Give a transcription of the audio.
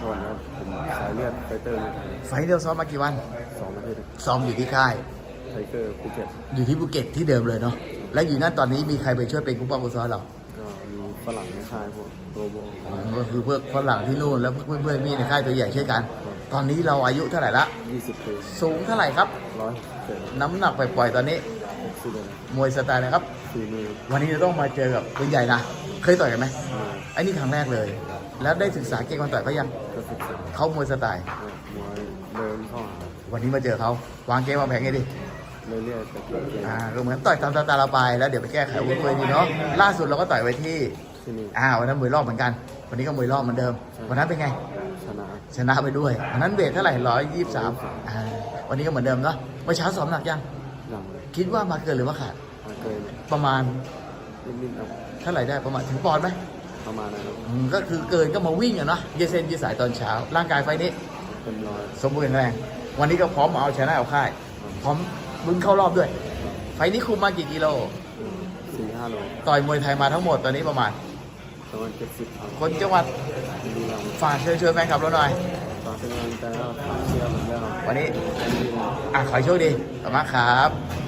สวัสดีครับผมสายเลือดไฟเตอร์ในไทยไฟล์เดียวซ้อมมากี่วัน สองประเทศซ้อมอยู่ที่ค่ายไทเกอร์ภูเก็ตอยู่ที่ภูเก็ตที่เดิมเลยเนาะ และอยู่นั่นตอนนี้มีใครไปช่วยเป็นกู้ป้องกู้ซ้อนเราก็มีฝรั่งในค่ายพวกโรโบอ๋อก็คือเพื่อนฝรั่งที่นู่นแล้วเพื่อนเพื่อนๆพี่ในค่ายตัวใหญ่ช่วยกัน ตอนนี้เราอายุเท่าไหร่ละ ยี่สิบปีสูงเท่าไหร่ครับ ร้อยเจ็ดน้ำหนักปล่อยๆตอนนี้ หกสิบเอ็ดมวยสไตล์นะครับ สี่มือวันนี้จะต้องมาเจอกับตัวใหญ่นะ เคยต่อยกันไหม มา ไอ้นี่ครั้งแรกเลยแล้วได้ศึกษาเก่งก่อนต่อยเขายังก็ศึกษาเขามวยสไตล์ก็มวยเดินเข้าหาวันนี้มาเจอเขาวางเกมวางแผนไงดิเรื่อยๆแต่เกิดเกมอ่าก็เหมือนต่อยตามสไตล์เราไปแล้วเดี๋ยวไปแก้ไขอาวุ้นตัวดีเนาะล่าสุดเราก็ต่อยไว้ที่ที่นี่อ่าวันนั้นมวยรอบเหมือนกัน วันนี้ก็มวยรอบเหมือนเดิม วันนั้นเป็นไง ชนะ ชนะไปด้วยวันนั้นเวทเท่าไหร่ร้อยยี่สิบสามอ่าวันนี้ก็เหมือนเดิมเนาะเมื่อเช้าซ้อมหนักยังยังคิดว่ามาเกินหรือว่าขาดมาเกินประมาณนิดๆครับเท่าไหร่ได้ประมาณถึงปอนด์ไหม ประมาณนั้นครับอืมก็คือเกินก็มาวิ่งอะเนาะยืดเส้นยืดสายตอนเช้า ร่างกายไฟนี้เป็นร้อย สมบูรณ์แข็งแรง วันนี้ก็พร้อมมาเอาชนะเอาค่าย พร้อมมึงเข้ารอบด้วย ไฟนี้คุมมากี่กิโล สี่ห้าโลต่อยมวยไทยมาทั้งหมดตอนนี้ประมาณ ประมาณเจ็ดสิบครับคนจังหวัดดูแลฝากเชิญชวนแฟนคลับเราหน่อยฝากเป็นกำลังใจแล้วฝากเชียร์ผมด้วยครับวันนี้ เต็มที่นะอะขอให้โชคดีขอบคุณมากครับ